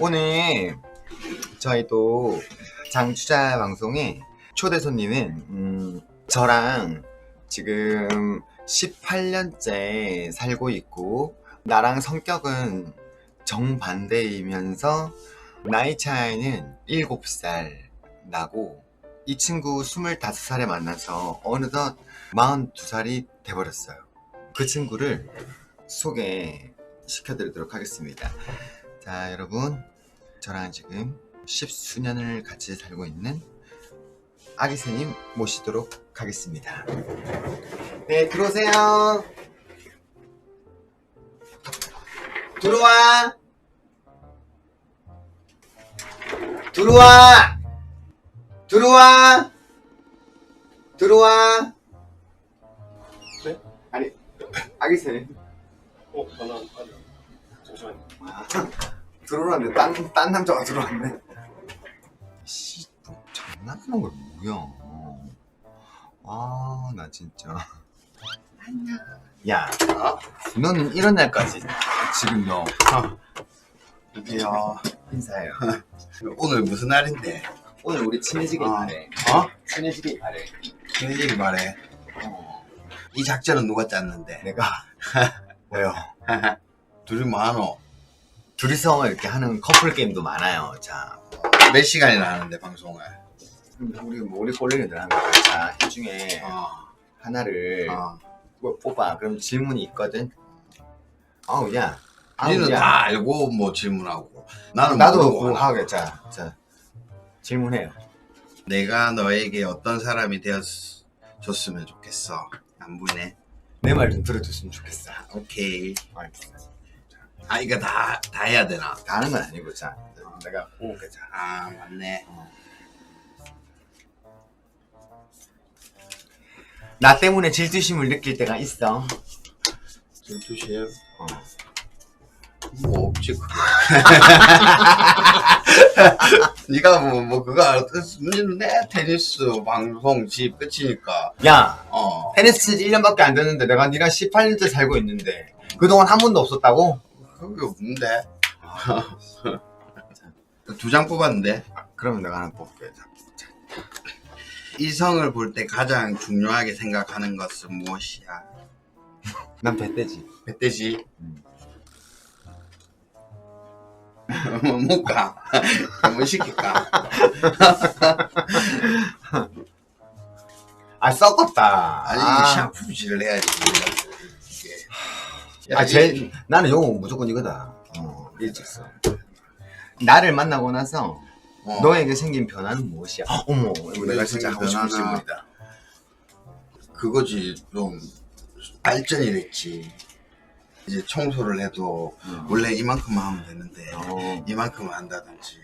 오늘 저희 또 장추자 방송에 초대 손님은 음, 저랑 지금 18년째 살고 있고 나랑 성격은 정반대이면서 나이 차이는 7살 나고 이 친구 25살에 만나서 어느덧 42살이 돼버렸어요. 그 친구를 소개시켜드리도록 하겠습니다. 자, 여러분. 저랑 지금 십수년을 같이 살고 있는 아기새님 모시도록 하겠습니다. 네, 들어오세요. 들어와. 들어와. 들어와. 들어와. 네? 아니, 아기새님. 어, 전화 아니 잠시만요. 들어오는데 딴, 딴 남자가 들어왔네. 씨, 뭐 장난하는 걸 뭐야. 아, 나 진짜. 안녕. 야, 너는 이런 날까지 지금 너 여기요. 인사해요. 오늘 무슨 날인데? 오늘 우리 친해지길 아. 바래. 어? 친해지길 바래. 얘기 말해. 어, 이 작전은 누가 짰는데? 내가 왜요? 둘이 뭐하노? 둘이서 이렇게 하는 커플 게임도 많아요. 자, 몇 시간이나 하는데 방송을? 우리 우리 꼴리기들 하는 거야. 자, 이 중에 어, 하나를 어. 뭐 뽑아. 그럼 질문이 있거든. 아우 야. 아우, 니는 야. 다 알고 뭐 질문하고. 나는 나도 모르고 그거 하나. 하게. 자, 자 질문해요. 내가 너에게 어떤 사람이 되었으면 좋겠어. 안 보이네. 내 말 좀 들어줬으면 좋겠어. 오케이. 알겠어. 아, 이거 다, 다 해야 되나? 다 하는 건 아니고 자, 내가 뽑을게. 자, 아, 맞네. 나 때문에 질투심을 느낄 때가 있어. 질투심. 어. 뭐 없지 그거. 네가 뭐 뭐 그거? 문제는 내 테니스 방송 집 끝이니까. 야, 어. 테니스 1년밖에 안 됐는데 내가 니랑 18년째 살고 있는데 그동안 한 번도 없었다고? 그게 없는데. 두 장 뽑았는데 그러면 내가 하나 뽑을게. 자, 이성을 볼 때 가장 중요하게 생각하는 것은 무엇이야? 난 배떼지. 멧돼지. 음. 못 가. 뭐 시킬까? 아, 썩었다. 아니 아, 샤프질을 해야지. 아, 제일, 나는 요거 무조건 이거다. 어, 일직선. 나를 만나고 나서 어. 너에게 생긴 변화는 무엇이야? 어머, 이거 내가 진짜 생긴 하고 싶은 변화는- 질문이다. 그거지 좀 발전이 됐지. 이제 청소를 해도 음. 원래 이만큼만 하면 되는데 어, 이만큼만 한다든지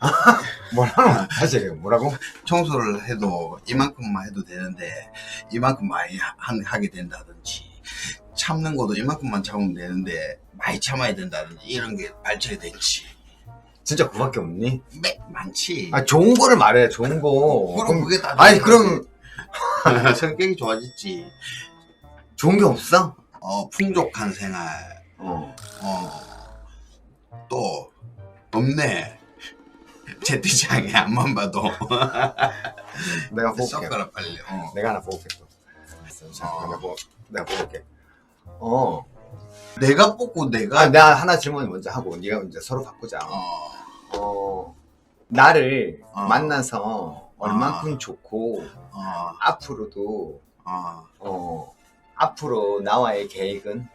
뭐라고? 다시 얘기해. 뭐라고? 청소를 해도 이만큼만 해도 되는데 이만큼 많이 하, 하게 된다든지 참는 것도 이만큼만 참으면 되는데 많이 참아야 된다든지 이런 게 발전이 됐지. 진짜 그밖에 없니? 매, 많지. 아, 좋은 거를 말해, 좋은 거. 그럼 그게 다 아니, 그럼 성격이 좋아졌지. 좋은 게 없어? 어 풍족한 생활. 어. 어, 또, 없네. 채팅창에 앞만 봐도. 내가 뽑을게. 섞어라, 빨리. 어. 내가 하나 뽑을게. 또. 어. 내가, 뽑, 내가 뽑을게. 어. 내가 뽑고 내가, 아, 내가 하나 질문 먼저 하고, 네가 이제 서로 바꾸자. 어, 어, 나를 어. 만나서 얼만큼 좋고, 어, 앞으로도, 어. 어, 앞으로 나와의 계획은?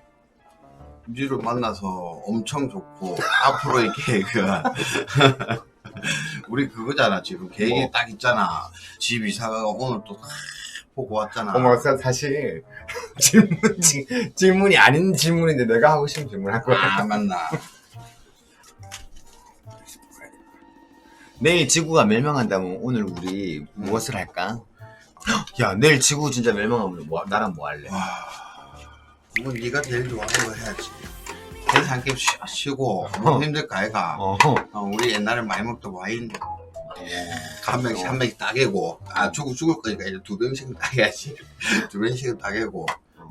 니를 만나서 엄청 좋고, 앞으로의 계획은, 우리 그거잖아, 지금. 계획이 뭐? 딱 있잖아. 집 이사가가 오늘 또 보고 왔잖아. 어머, 사- 사실, 질문, 지- 질문이 아닌 질문인데 내가 하고 싶은 질문 할 거야. 아, 맞나. 내일 지구가 멸망한다면 오늘 우리 무엇을 할까? 야, 내일 지구 진짜 멸망하면 뭐, 나랑 뭐 할래? 와, 그건 네가 제일 좋아하는 거 해야지. 한끼 쉬고, 뭐 힘들까, 아이가. 어, 어, 우리 옛날에 많이 먹던 와인 한 명씩 한 명씩 따개고. 아 죽을 죽을 거니까 이제 두 병씩은 따개야지. 두 병씩은 따개고.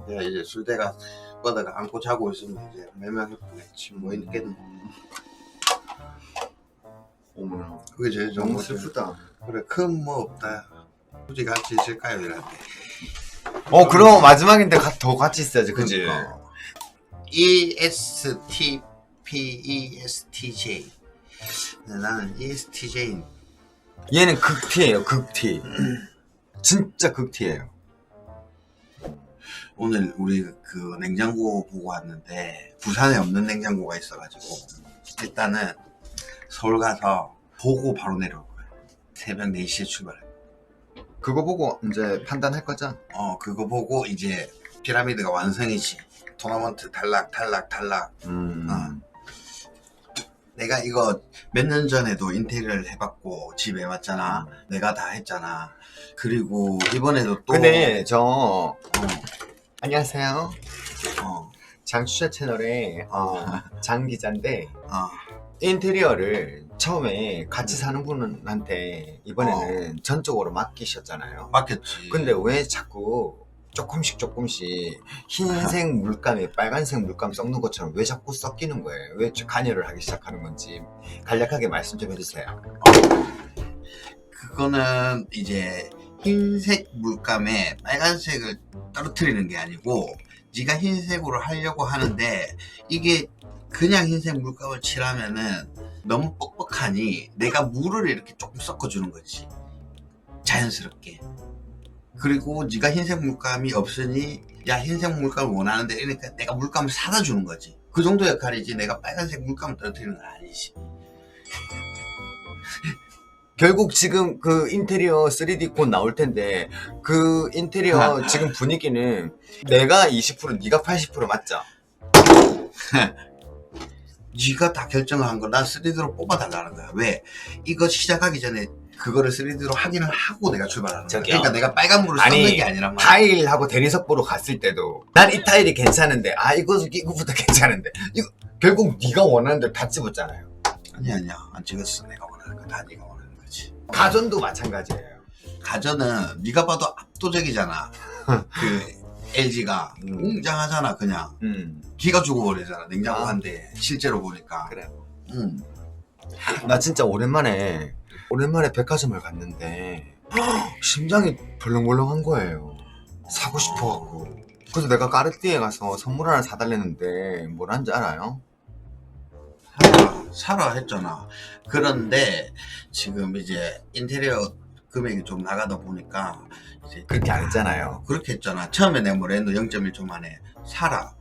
내가 이제 술대가 뻗어가 안고 자고 있으면 이제 뻔했지 뭐 있겠노 어머나. 그게 제일 좋은 너무 거지. 슬프다. 그래 큰 뭐 없다. 굳이 같이 있을까요? 이런데. 어 그럼 마지막인데 가- 더 같이 있어야지 그지? 그러니까. E S T P E S T J. 나는 E S T J. 얘는 극티예요 극티 진짜 극티예요 오늘 우리 그 냉장고 보고 왔는데 부산에 없는 냉장고가 있어가지고 일단은 서울 가서 보고 바로 내려올 거야. 새벽 4시에 출발해. 그거 보고 이제 판단할 거죠? 어 그거 보고 이제 피라미드가 완성이지. 토너먼트 탈락 탈락 탈락. 음. 어. 내가 이거 몇 년 전에도 인테리어를 해봤고 집에 왔잖아. 내가 다 했잖아. 그리고 이번에도 또 근데 저 어, 안녕하세요 어, 장추자 채널의 어, 장 기자인데 어. 인테리어를 처음에 같이 사는 분한테 이번에는 전적으로 맡기셨잖아요 맞겠지. 근데 왜 자꾸 조금씩 조금씩 흰색 물감에 빨간색 물감 섞는 것처럼 왜 자꾸 섞이는 거예요? 왜 관여를 하기 시작하는 건지 간략하게 말씀 좀 해주세요. 그거는 이제 흰색 물감에 빨간색을 떨어뜨리는 게 아니고 네가 흰색으로 하려고 하는데 이게 그냥 흰색 물감을 칠하면은 너무 뻑뻑하니 내가 물을 이렇게 조금 섞어주는 거지 자연스럽게 그리고 네가 흰색 물감이 없으니 야 흰색 물감을 원하는데 이러니까 내가 물감을 사다 주는 거지 그 정도 역할이지 내가 빨간색 물감을 떨어뜨리는 건 아니지 결국 지금 그 인테리어 3D 곧 나올 텐데 그 인테리어 지금 분위기는 내가 20% 네가 80% 맞죠? 네가 다 결정을 한거난 3D로 뽑아달라는 거야. 왜? 이거 시작하기 전에 그거를 3D로 확인을 하고 내가 출발하는 거야. 저기요. 그러니까 내가 빨간 물을 아니, 섞는 게 아니란 말이야. 타일하고 대리석 보러 갔을 때도 난 이 타일이 괜찮은데 아 이거 이거부터 괜찮은데 이거 결국 네가 원하는 대로 다 집었잖아요. 아니 아니야. 안 찍었어. 내가 원하는 거 다 네가 원하는 거지. 가전도 마찬가지예요. 가전은 네가 봐도 압도적이잖아. 그 LG가 음. 웅장하잖아 그냥. 음 기가 죽어버리잖아. 냉장고 아. 한 대. 실제로 보니까. 그래. 응. 나 진짜 오랜만에 오랜만에 백화점을 갔는데 심장이 벌렁벌렁한 거예요. 사고 싶어갖고. 그래서 내가 까르띠에 가서 선물 하나 사달랬는데 뭐란지 알아요? 사라, 사라 했잖아. 그런데 지금 이제 인테리어 금액이 좀 나가다 보니까 이제 그렇게 안 했잖아요. 그렇게 했잖아. 처음에 내가 뭐라 했노 0.1초 만에 사라.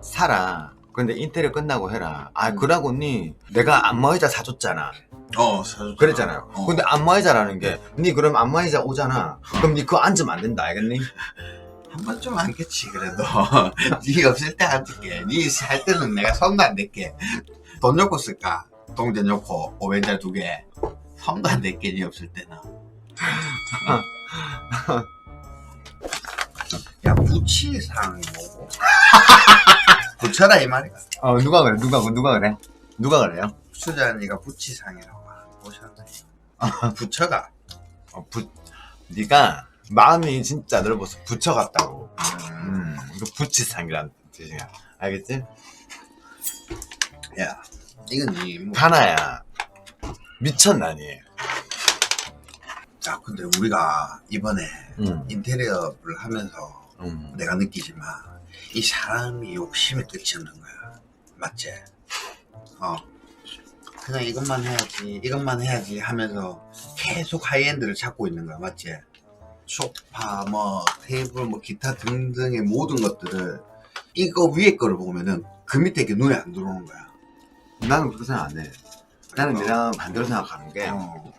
사라. 근데 인테리어 끝나고 해라. 아 음. 그러고 니 내가 안마의자 사줬잖아. 어, 사줬잖아. 그랬잖아요. 어. 근데 안마의자라는 게 니 그럼 안마의자 오잖아. 그럼 니 그거 앉으면 안 된다. 알겠니? 한 번쯤 안겠지 그래도. 네 없을 때 앉을게. 네살 때는 내가 손도 안 댈게. 돈 넣고 쓸까? 동전 넣고 오벤자 두 개. 손도 안 댈게 네 없을 때는. 야 부치상이 뭐고? 부쳐라 이 말이야. 어 누가 그래? 누가 누가 그래? 누가 그래요? 수잔이가 부치상이라고 하셨네. 부처가. 어, 부, 네가 마음이 진짜 넓어서 부처 같다고. 음, 음, 이거 부치상이란 뜻이야. 알겠지? 야, 이건 니 뭐. 하나야. 미쳤나니? 자, 근데 우리가 이번에 응. 인테리어를 하면서 음. 내가 느끼지만 이 사람이 욕심이 끝이 없는 거야. 맞지? 어. 그냥 이것만 해야지, 이것만 해야지 하면서 계속 하이엔드를 찾고 있는 거야. 맞지? 소파, 뭐, 테이블, 뭐, 기타 등등의 모든 것들을 이거 위에 거를 보면은 그 밑에 게 눈에 안 들어오는 거야. 나는 그렇게 생각 안 해. 나는 내가 반대로 생각하는 게, 어.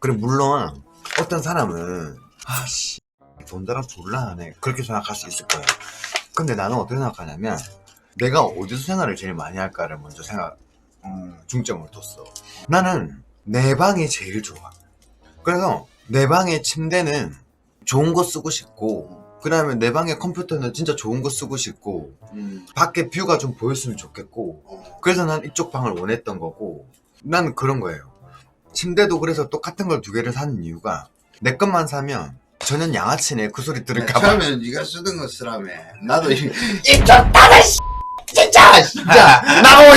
그래, 물론, 어떤 사람은, 아씨, 돈 달아 졸라 하네. 그렇게 생각할 수 있을 거야. 근데 나는 어떻게 생각하냐면, 내가 어디서 생활을 제일 많이 할까를 먼저 생각, 음, 중점을 뒀어. 나는 내 방이 제일 좋아. 그래서 내 방의 침대는 좋은 거 쓰고 싶고, 그 다음에 내 방의 컴퓨터는 진짜 좋은 거 쓰고 싶고, 음. 밖에 뷰가 좀 보였으면 좋겠고, 어. 그래서 난 이쪽 방을 원했던 거고, 난 그런 거예요. 침대도 그래서 똑같은 걸 두 개를 사는 이유가, 내 것만 사면, 전혀 양아치네 그 소리 들을까봐. 처음에는 네가 쓰던 거 쓰라며. 나도 이- 진짜 나가 씨 진짜 진짜 나가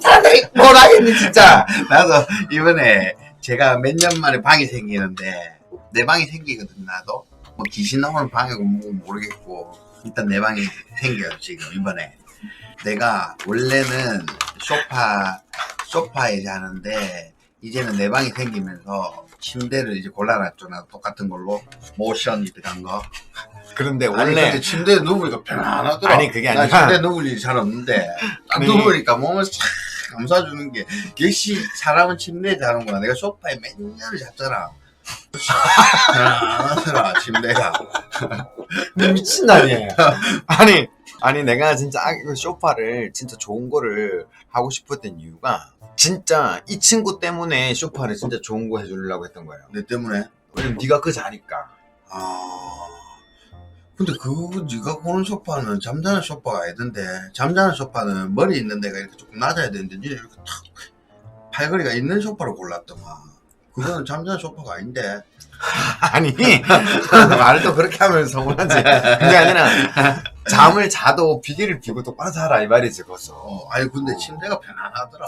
사람들 뭘, 뭘 하겠니, 진짜. 나도 이번에 제가 몇 년 만에 방이 생기는데 내 방이 생기거든 나도 뭐 귀신 나오는 방이고 뭐 모르겠고 일단 내 방이 생겨요 지금 이번에 내가 원래는 소파 소파에 자는데 이제는 내 방이 생기면서 침대를 이제 골라놨죠. 나 똑같은 걸로. 모션이 들어간 거. 그런데 아니 원래. 근데 침대에 누우니까 편안하더라 아니, 그게 나 아니라- 침대에 누울 일이 잘 없는데 딱 아니. 누우니까 몸을 싹 감싸주는 게 역시 사람은 침대에 자는구나. 내가 소파에 몇 년을 잤잖아 편안하더라 침대가 미친 날이에요. 아니, 아니, 내가 진짜 아, 이거 쇼파를 진짜 좋은 거를 하고 싶었던 이유가 진짜 이 친구 때문에 쇼파를 진짜 좋은 거 해주려고 했던 거예요. 내 때문에 왜냐면 네가 그 자니까. 아 근데 그 네가 고른 소파는 잠자는 소파가 아니던데 잠자는 소파는 머리 있는 데가 이렇게 조금 낮아야 되는데 니 이렇게 탁 팔걸이가 있는 소파를 골랐더만 그거는 잠자는 소파가 아닌데 아니, 말을 또 그렇게 하면 서운하지. 그게 아니라 잠을 자도 비계를 비고 똑바로 자라 이 말이지, 거기서. 어, 아니 근데 침대가 편안하더라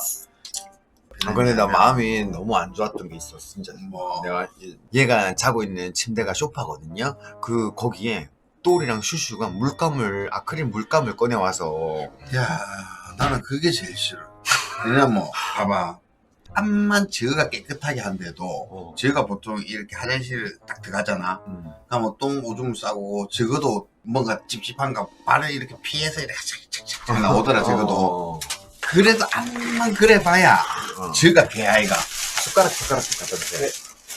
아, 근데 나 마음이 너무 안 좋았던 게 있어, 진짜. 뭐 내가 이- 얘가 자고 있는 침대가 쇼파거든요. 그 거기에 또리랑 슈슈가 물감을 아크릴 물감을 꺼내 와서 야, 나는 그게 제일 싫어. 왜냐면, 뭐, 봐봐. 앞만 저가 깨끗하게 한데도, 어. 저가 보통 이렇게 화장실 딱 들어가잖아. 음. 그러면 똥 오줌 싸고, 적어도 뭔가 찝찝한가, 발을 이렇게 피해서 이렇게 착착착착 나오더라, 적어도. 어. 그래도 앞만 그래 봐야, 어. 저가 개아이가. 숟가락 숟가락 갖다 주세요.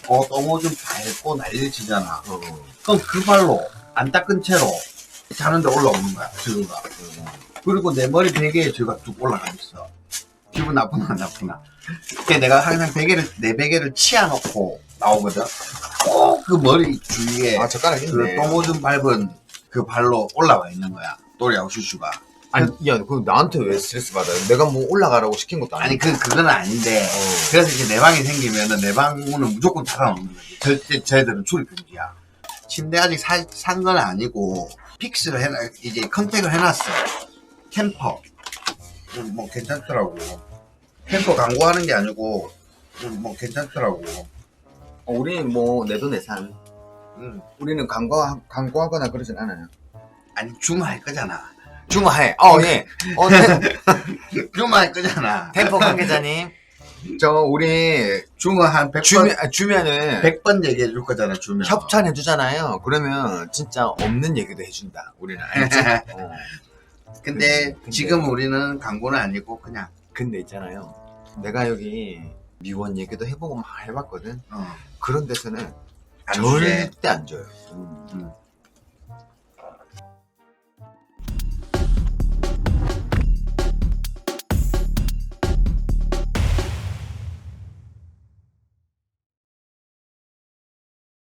어, 똥 오줌 밟고 난리를 치잖아. 어. 그럼 그 발로, 안 닦은 채로, 자는데 올라오는 거야, 저가. 그리고 내 머리 베개에 저가 뚝 올라가 있어. 기분 나쁘나 안 나쁘나. 그게 내가 항상 베개를 내 베개를 치아놓고 나오거든. 꼭 그 머리 주위에 아 젓가락 그 있네. 똥오줌 밟은 그 발로 올라와 있는 거야. 또리하고 슈슈가. 아니 야 그 나한테 왜 스트레스 받아요? 내가 뭐 올라가라고 시킨 것도 아니 아니고. 그 그건 아닌데. 어. 그래서 이제 내 방이 생기면은 내 방문은 무조건 닫아놓는 거지. 절대 저희들은 출입 금지야. 침대 아직 사, 산건 아니고 픽스를 해놔 이제 컨택을 해놨어. 캠퍼. 음, 뭐 괜찮더라고. 캠퍼 광고하는 게 아니고 음, 뭐 괜찮더라고. 어, 우리는 뭐 내돈내산. 음. 우리는 광고 광고하거나 그러진 않아요. 아니 주말 거잖아. 중화해. 어 예. 어 템- 주말 거잖아. 템포 관계자님. 저 우리 주말 한 100번 주면 아, 주면은 100번 얘기해 줄 거잖아, 주면. 협찬해 주잖아요. 그러면 진짜 없는 얘기도 해준다. 우리는 알지? 어. 근데 근데- 지금 우리는 광고는 아니고 그냥 근데 있잖아요. 내가 여기 미원 얘기도 해보고 막 해봤거든. 어, 그런 데서는 안 주제. 절대 안 줘요. 음.